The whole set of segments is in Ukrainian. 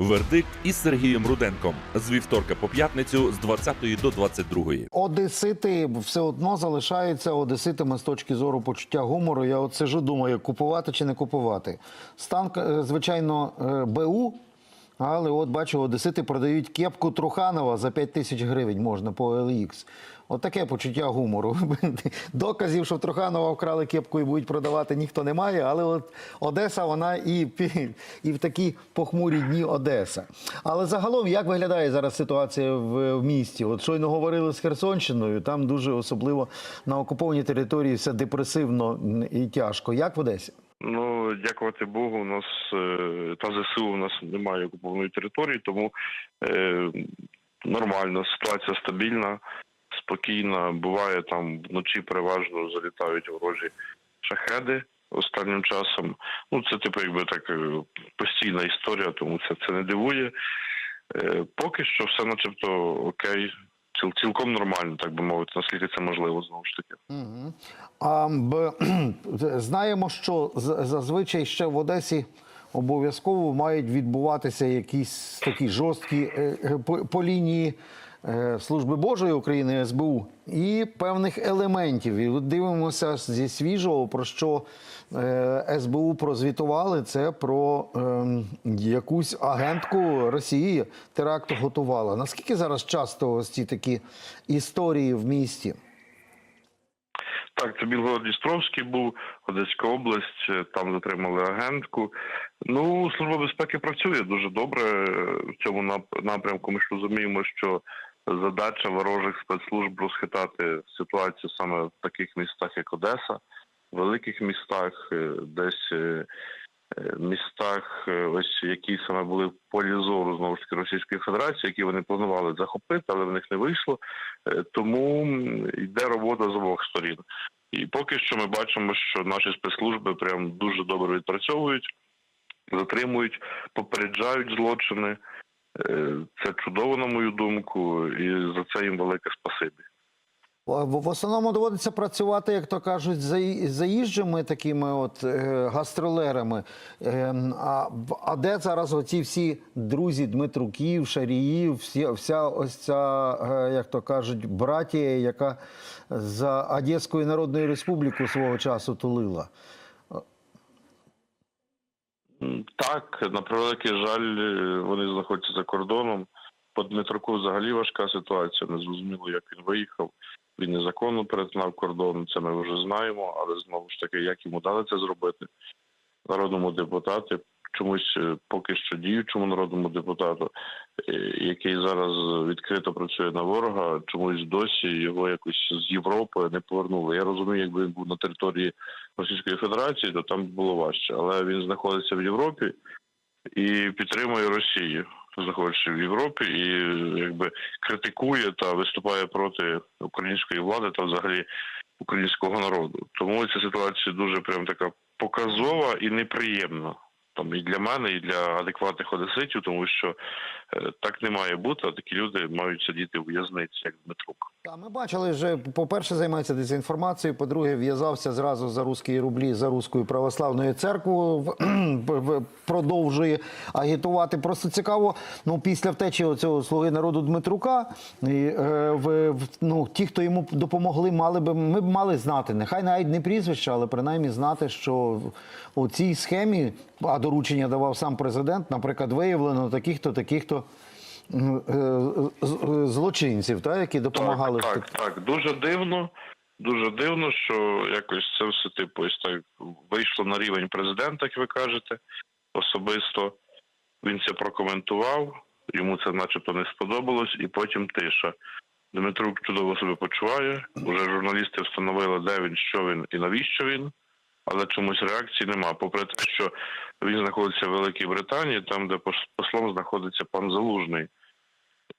Вердикт із Сергієм Руденком з вівторка по п'ятницю з 20 до 22. Одесити все одно залишаються одеситами з точки зору почуття гумору. Я от сижу, думаю, купувати чи не купувати. Стан, е, звичайно, е, БУ, але от бачу, одесити продають кепку Труханова за 5 тисяч гривень можна по LX. От таке почуття гумору. Доказів, що Труханова вкрали кепку і будуть продавати, ніхто не має. Але от Одеса, вона і, і в такі похмурі дні Одеса. Але загалом, як виглядає зараз ситуація в, в місті? От щойно говорили з Херсонщиною, там дуже особливо на окупованій території все депресивно і тяжко. Як в Одесі? Ну, дякувати Богу, у нас е, та ЗСУ у нас немає окупованої території, тому е, нормально, ситуація стабільна, спокійна. Буває там вночі переважно залітають ворожі шахеди останнім часом. Ну, це типу, якби так е, постійна історія, тому це, це не дивує. Е, поки що все начебто окей, ціл, цілком нормально, так би мовити, наскільки це можливо знову ж таки. Угу. А, б, знаємо, що з- зазвичай ще в Одесі обов'язково мають відбуватися якісь такі жорсткі е, е, по, по лінії Служби Божої України СБУ і певних елементів. І дивимося зі свіжого, про що е, СБУ прозвітували. Це про ем, якусь агентку Росії теракту готувала. Наскільки зараз часто ось ці такі історії в місті? Так, це Білгород-Дністровський був, Одеська область, е, там затримали агентку. Ну, служба безпеки працює дуже добре е, в цьому напрямку. Ми ж розуміємо, що задача ворожих спецслужб розхитати ситуацію саме в таких містах, як Одеса, великих містах, е, десь е, е, містах, ось які саме були в полі зору знову ж таки Російської Федерації, які вони планували захопити, але в них не вийшло. Тому йде робота з обох сторін. І поки що ми бачимо, що наші спецслужби прям дуже добре відпрацьовують, затримують, попереджають злочини. Е, Це чудово, на мою думку, і за це їм велике спасибі. В основному доводиться працювати, як то кажуть, заї- заїжджими такими от е, гастролерами. Ем, а, а де зараз оці всі друзі Дмитруків, Шаріїв, вся ось ця, е, як то кажуть, братія, яка за Одеською Народною Республіку свого часу тулила? Так, на превеликий жаль, е, вони знаходяться за кордоном. По Дмитруку взагалі важка ситуація. Не зрозуміло, як він виїхав. Він незаконно перетинав кордон. Це ми вже знаємо, але знову ж таки, як йому дали це зробити народному депутату, чомусь е, поки що діючому народному депутату, е, який зараз відкрито працює на ворога, чомусь досі його якось з Європи не повернули. Я розумію, якби він був на території Російської Федерації, то там було важче. Але він знаходиться в Європі і підтримує Росію, знаходячи в Європі, і якби критикує та виступає проти української влади та взагалі українського народу. Тому ця ситуація дуже прям така показова і неприємна. Там і для мене, і для адекватних одеситів, тому що е, так не має бути, а такі люди мають сидіти в в'язниці, як Дмитрук. Та ми бачили вже, по-перше, займається дезінформацією, по-друге, в'язався зразу за русські рублі, за руською православною церквою, продовжує агітувати. Просто цікаво, ну після втечі оцього слуги народу Дмитрука, і, е, в, ну, ті, хто йому допомогли, мали би ми б мали знати. Нехай навіть не прізвище, але принаймні знати, що у цій схемі, а доручення давав сам президент, наприклад, виявлено таких-то, таких-то. е, з- Злочинців, та, які допомагали так, так, так. Дуже дивно. Дуже дивно, що якось це все типу ось так вийшло на рівень президента, як ви кажете, особисто. Він це прокоментував, йому це начебто не сподобалось, і потім тиша. Дмитрук чудово себе почуває. Уже журналісти встановили, де він, що він і навіщо він, але чомусь реакції нема. Попри те, що він знаходиться в Великій Британії, там, де пос- послом знаходиться пан Залужний.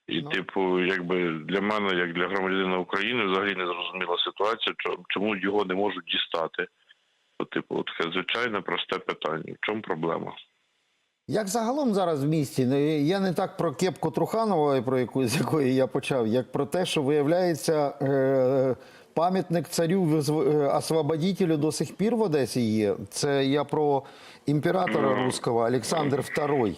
І, Ну. типу, якби для мене, як для громадянина України, взагалі не зрозуміла ситуація, чому його не можуть дістати. То, типу, от таке звичайне просте питання. В чому проблема? Як загалом зараз в місті? Ну, Я не так про кепку Труханова, про яку з якої я почав, як про те, що виявляється, е, пам'ятник царю е, до сих пір в Одесі є. Це я про імператора руського Олександр II.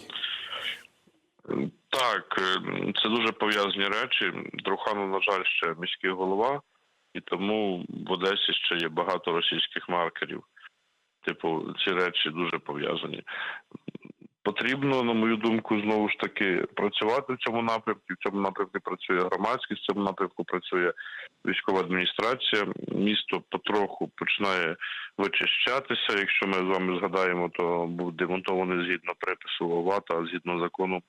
Так, е, це дуже пов'язані речі. Труханов, на жаль, ще міський голова, і тому в Одесі ще є багато російських маркерів. Типу, ці речі дуже пов'язані. Потрібно, на мою думку, знову ж таки працювати в цьому напрямку. В цьому напрямку працює громадськість, в цьому напрямку працює військова адміністрація. Місто потроху починає вичищатися. Якщо ми з вами згадаємо, то був демонтований згідно припису ОВА згідно закону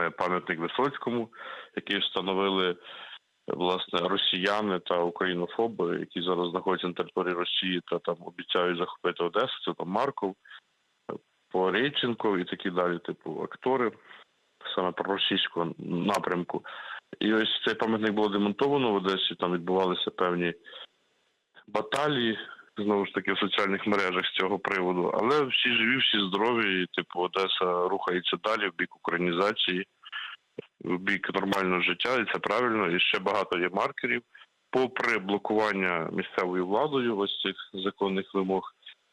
е, пам'ятник Висоцькому, який встановили е, власне росіяни та українофоби, які зараз знаходяться на території Росії та там обіцяють захопити Одесу. Це там Марков, Пореченко і такі далі, типу актори саме проросійського напрямку. І ось цей пам'ятник було демонтовано в Одесі. Там відбувалися певні баталії. Знову ж таки в соціальних мережах з цього приводу, але всі живі, всі здорові, і типу Одеса рухається далі в бік українізації, в бік нормального життя, і це правильно. І ще багато є маркерів. Попри блокування місцевою владою ось цих законних вимог,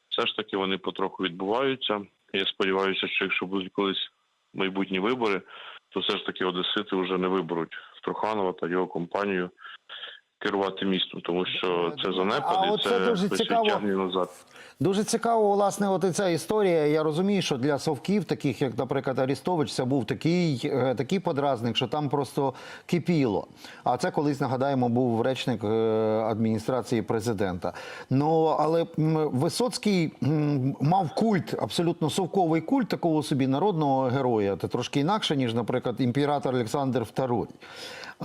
все ж таки вони потроху відбуваються. Я сподіваюся, що якщо будуть колись майбутні вибори, то все ж таки Одесити вже не виберуть Труханова та його компанію керувати містом, тому що це занепади, А це дуже цікаво. назад. Дуже цікаво, власне, от і ця історія. Я розумію, що для совків, таких як, наприклад, Арістович, це був такий, е, такий подразник, що там просто кипіло. А це колись нагадаємо, був речник е, адміністрації президента. Ну але Висоцький мав культ, абсолютно совковий культ такого собі народного героя. Це трошки інакше, ніж, наприклад, імператор Олександр II.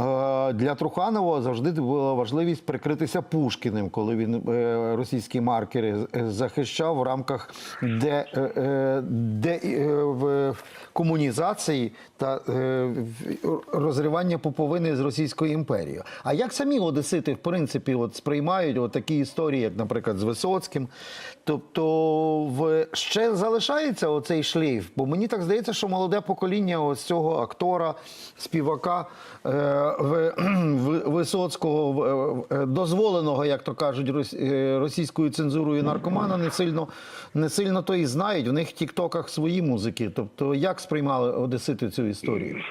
Е, Для Труханова завжди була важливість прикритися Пушкіним, коли він е, російські маркери е, захищав в рамках де, е, де комунізації та розривання поповини з Російською імперією. А як самі одесити, в принципі, от сприймають от такі історії, як, наприклад, з Висоцьким? Тобто, в ще залишається оцей шлейф? Бо мені так здається, що молоде покоління ось цього актора, співака в, Висоцького, дозволеного, як то кажуть, е, російською цензурою наркомана, не сильно, не сильно то і знають. В них в тіктоках свої музики. Тобто, як сприймали одесити цю історію?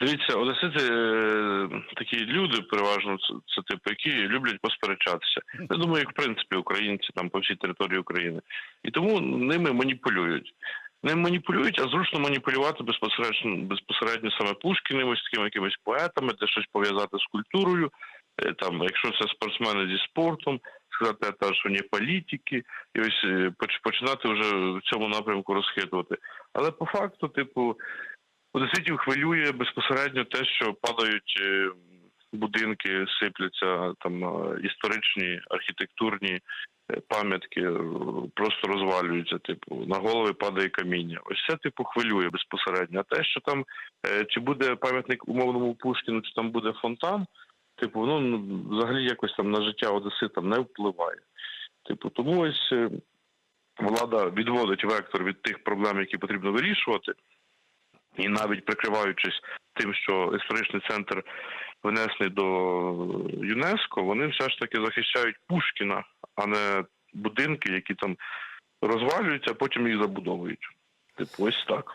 Дивіться, одесити е, такі люди, переважно це типу, які люблять посперечатися. Я думаю, як в принципі українці там по всій території України, і тому ними маніпулюють. Ним маніпулюють, а зручно маніпулювати безпосередньо безпосередньо саме Пушкіним, ось такими якимись поетами, де щось пов'язати з культурою. Е, Там, якщо це спортсмени зі спортом, сказати, те, що не політики, і ось е, починати вже в цьому напрямку розхитувати. Але по факту, типу, Одеситів хвилює безпосередньо те, що падають е, будинки, сипляться там е, історичні архітектурні е, пам'ятки, е, просто розвалюються. Типу, на голови падає каміння. Ось це типу хвилює безпосередньо. А те, що там чи буде пам'ятник умовному Пушкіну, чи там буде фонтан, типу, ну взагалі якось там на життя Одеситам не впливає. Типу, тому ось влада відводить вектор від тих проблем, які потрібно вирішувати. І навіть прикриваючись тим, що історичний центр внесений до ЮНЕСКО, вони все ж таки захищають Пушкіна, а не будинки, які там розвалюються, а потім їх забудовують. Типу, ось так.